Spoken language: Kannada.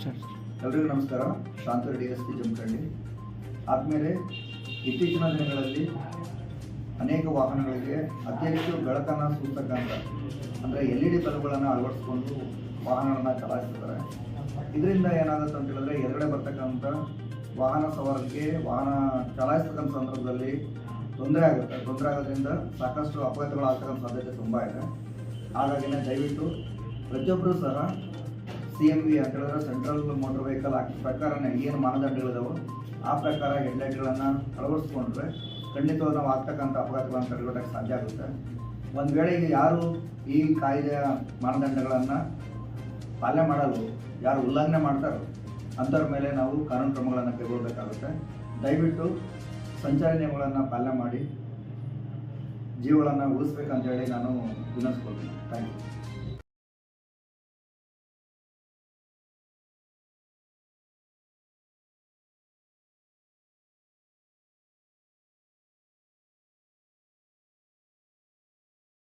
ಎಲ್ರಿಗೂ ನಮಸ್ಕಾರ. ಶಾಂತರ ಡಿ ಎಸ್ ಪಿ ಜಮಖಂಡಿ. ಆದಮೇಲೆ ಇತ್ತೀಚಿನ ದಿನಗಳಲ್ಲಿ ಅನೇಕ ವಾಹನಗಳಿಗೆ ಅತಿ ಹೆಚ್ಚು ಬೆಳಕನ್ನು ಸೂಚಕಂತ ಅಂದರೆ ಎಲ್ ಇ ಡಿ ಬಲ್ಬ್ಗಳನ್ನು ಅಳವಡಿಸ್ಕೊಂಡು ವಾಹನಗಳನ್ನು ಚಲಾಯಿಸ್ತಾರೆ ಇದರಿಂದ ಏನಾಗುತ್ತೆ ಅಂತ ಹೇಳಿದ್ರೆ ಎದುರುಗಡೆ ಬರ್ತಕ್ಕಂಥ ವಾಹನ ಸವಾರಕ್ಕೆ ವಾಹನ ಚಲಾಯಿಸ್ತಕ್ಕಂಥ ಸಂದರ್ಭದಲ್ಲಿ ತೊಂದರೆ ಆಗುತ್ತೆ. ತೊಂದರೆ ಆಗೋದ್ರಿಂದ ಸಾಕಷ್ಟು ಅಪಘಾತಗಳು ಆಗ್ತಕ್ಕಂಥ ಸಾಧ್ಯತೆ ತುಂಬ ಇದೆ. ಹಾಗಾಗಿನೇ ದಯವಿಟ್ಟು ಪ್ರತಿಯೊಬ್ಬರೂ ಸಹ ಸಿ ಎಂ ವಿ ಅಂತ ಹೇಳಿದ್ರೆ ಸೆಂಟ್ರಲ್ ಮೋಟರ್ ವೆಹಿಕಲ್ ಆಕ್ಟ್ ಪ್ರಕಾರ ಏನು ಮಾನದಂಡಗಳಿದಾವೋ ಆ ಪ್ರಕಾರ ಹೆಡ್ಲೈಟ್ಗಳನ್ನು ಅಳವಡಿಸ್ಕೊಂಡ್ರೆ ಖಂಡಿತವಾಗಿ ನಾವು ಆಗ್ತಕ್ಕಂಥ ಅಪಘಾತಗಳನ್ನು ತಡೆಗಟ್ಟಕ್ಕೆ ಸಾಧ್ಯ ಆಗುತ್ತೆ. ಒಂದು ವೇಳೆ ಈಗ ಯಾರು ಈ ಕಾಯ್ದೆಯ ಮಾನದಂಡಗಳನ್ನು ಪಾಲನೆ ಮಾಡಲು ಯಾರು ಉಲ್ಲಂಘನೆ ಮಾಡ್ತಾರೋ ಅಂಥವ್ರ ಮೇಲೆ ನಾವು ಕಾನೂನು ಕ್ರಮಗಳನ್ನು ಕೈಗೊಳ್ಳಬೇಕಾಗುತ್ತೆ ದಯವಿಟ್ಟು ಸಂಚಾರಿ ನಿಯಮಗಳನ್ನು ಪಾಲನೆ ಮಾಡಿ, ಜೀವಗಳನ್ನು ಉಳಿಸ್ಬೇಕಂತೇಳಿ ನಾನು ವಿನಂತಿಸ್ಕೊಳ್ತೀನಿ. Thank you